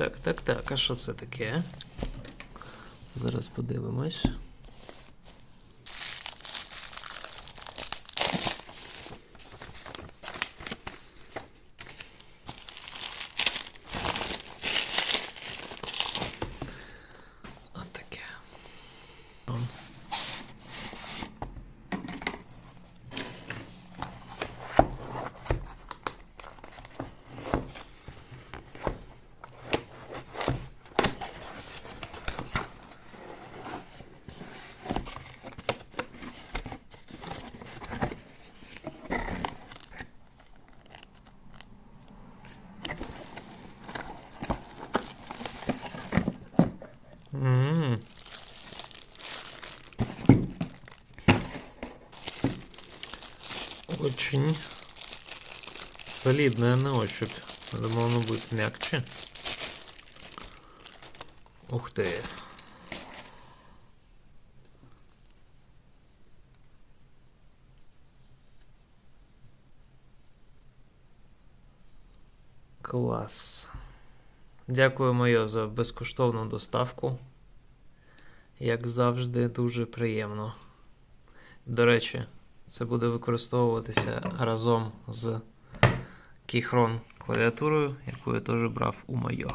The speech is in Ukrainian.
Так, так, так. А що це таке? Зараз подивимось. От таке. Очень солидная на ощупь. Я Думал, оно будет мягче. Ух ты. Клас. Дякую моє за безкоштовну доставку. Як завжди, дуже приємно. До речі, це буде використовуватися разом з Keychron клавіатурою, яку я теж брав у Майо.